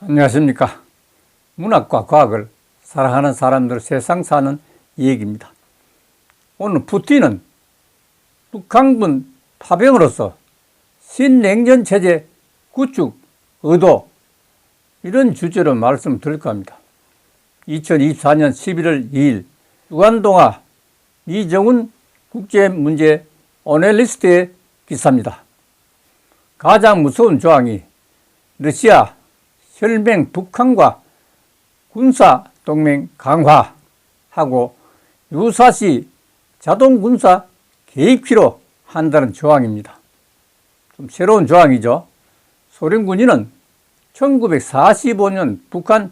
안녕하십니까. 문학과 과학을 사랑하는 사람들 세상 사는 얘기입니다. 오늘 푸틴은 북한군 파병으로서 신냉전 체제 구축 의도 이런 주제로 말씀드릴까 합니다. 2024년 11월 2일 유관동아 이정훈 국제문제 어널리스트의 기사입니다. 가장 무서운 조항이 러시아 혈맹 북한과 군사 동맹 강화하고 유사시 자동 군사 개입키로 한다는 조항입니다. 좀 새로운 조항이죠. 소련 군인은 1945년 북한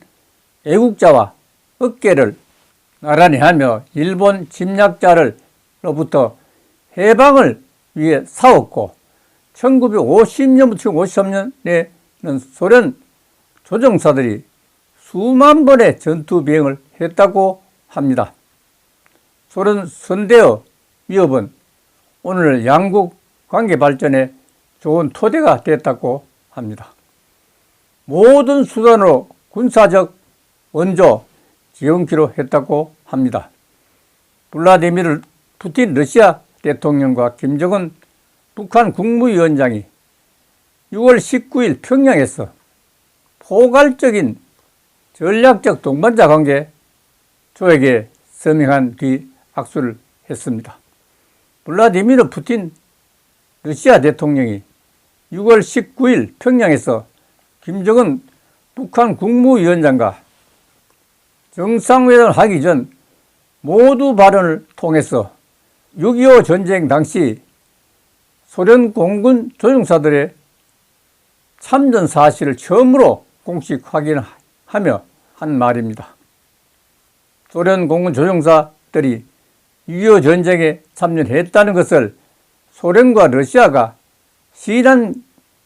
애국자와 어깨를 나란히 하며 일본 침략자를로부터 해방을 위해 싸웠고 1950년부터 53년에는 소련 조종사들이 수만 번의 전투 비행을 했다고 합니다. 소련 선대의 위협은 오늘 양국 관계 발전에 좋은 토대가 됐다고 합니다. 모든 수단으로 군사적 원조 지원키로 했다고 합니다. 블라디미르 푸틴 러시아 대통령과 김정은 북한 국무위원장이 6월 19일 평양에서 포괄적인 전략적 동반자 관계 조약에 서명한 뒤 악수를 했습니다. 블라디미르 푸틴 러시아 대통령이 6월 19일 평양에서 김정은 북한 국무위원장과 정상회담을 하기 전 모두 발언을 통해서 6.25 전쟁 당시 소련 공군 조종사들의 참전 사실을 처음으로 공식 확인하며 한 말입니다. 소련 공군 조종사들이 6.25 전쟁에 참전했다는 것을 소련과 러시아가 시인한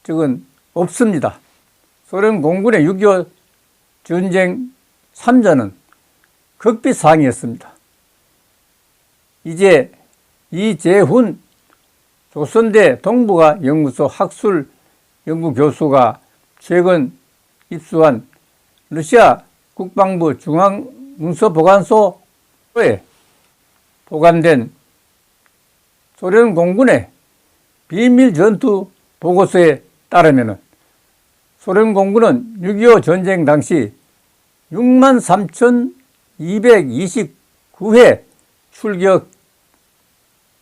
적은 없습니다. 소련 공군의 6.25 전쟁 참전은 극비사항이었습니다. 이제 이재훈 조선대 동북아 연구소 학술 연구 교수가 최근 입수한 러시아 국방부 중앙문서보관소에 보관된 소련 공군의 비밀 전투 보고서에 따르면 소련 공군은 6.25 전쟁 당시 6만 3,229회 출격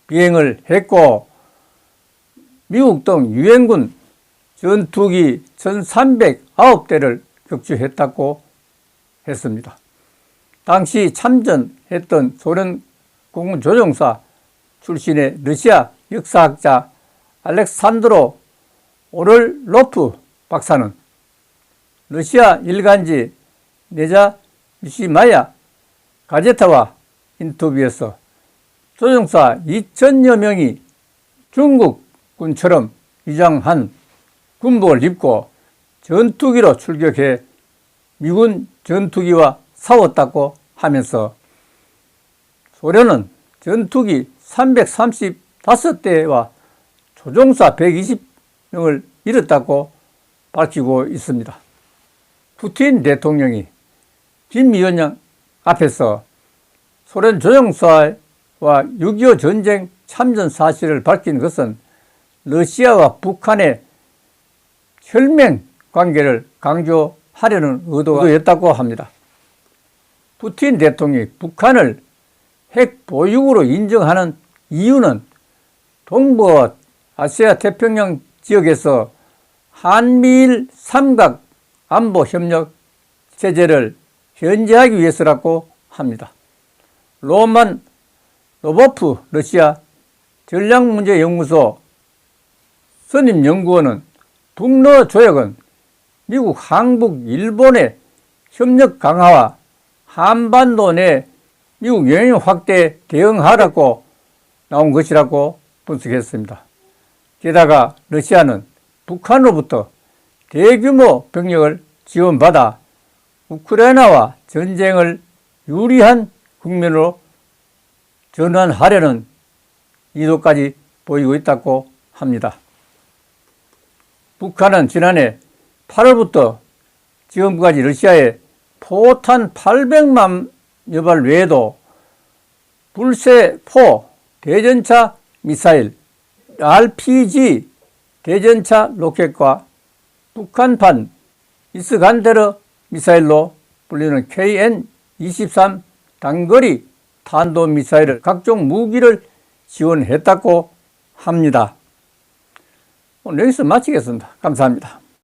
비행을 했고 미국 등 유엔군 전투기 1,309대를 격추했다고 했습니다. 당시 참전했던 소련 공군 조종사 출신의 러시아 역사학자 알렉산드로 오를로프 박사는 러시아 일간지 네자 미시마야 가제타와 인터뷰에서 조종사 2천여 명이 중국군처럼 위장한 군복을 입고 전투기로 출격해 미군 전투기와 싸웠다고 하면서 소련은 전투기 335대와 조종사 120명을 잃었다고 밝히고 있습니다. 푸틴 대통령이 김 위원장 앞에서 소련 조종사와 6.25 전쟁 참전 사실을 밝힌 것은 러시아와 북한의 혈맹 관계를 강조하려는 의도였다고 합니다. 푸틴 대통령이 북한을 핵 보유국으로 인정하는 이유는 동부 아시아 태평양 지역에서 한미일 삼각 안보 협력 체제를 현재하기 위해서라고 합니다. 로만 로보프 러시아 전략문제연구소 선임 연구원은 북러 조약은 미국, 한국, 일본의 협력 강화와 한반도 내 미국 영향 확대 대응하라고 나온 것이라고 분석했습니다. 게다가 러시아는 북한으로부터 대규모 병력을 지원받아 우크라이나와 전쟁을 유리한 국면으로 전환하려는 의도까지 보이고 있다고 합니다. 북한은 지난해 8월부터 지금까지 러시아에 포탄 800만 여발 외에도 불세포 대전차 미사일, RPG 대전차 로켓과 북한판 이스간데르 미사일로 불리는 KN-23 단거리 탄도미사일 각종 무기를 지원했다고 합니다. 오늘 여기서 마치겠습니다. 감사합니다.